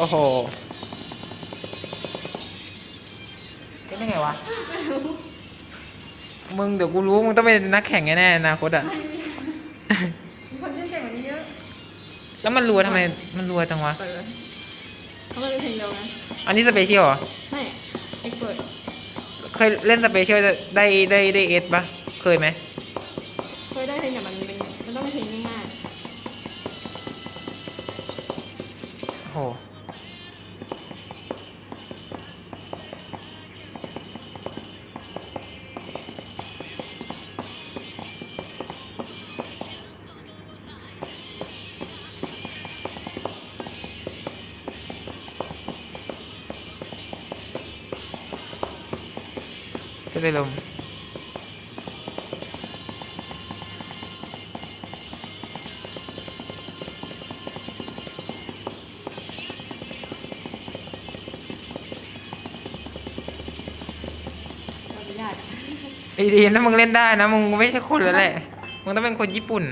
โอ้โหเล่นได้ไงวะ มึงเดี๋ยวกูรู้ มึงต้องเป็นนักแข่งแน่ๆอนาคตอะ มีคนที่เก่งกว่านี้เยอะแล้วมันรัวทำไม มันรัวจังวะ เปิดเลยเพราะมันเป็นเพลงเดียวกันอันนี้สเปเชียลเหรอ ไม่เอ็กเปิดเคยเล่นสเปเชียลได้ได้ได้เอสปะเคยไหม เคยได้เพลงแต่มันเป็นมันต้องเป็นเพลงง่ายโอ้โห จะได้ลมๆเราจะยากอะไอ้ดีนะมึงเล่นได้นะ มึงไม่ใช่คนแล้วแหละ มึงต้องเป็นคนญี่ปุ่น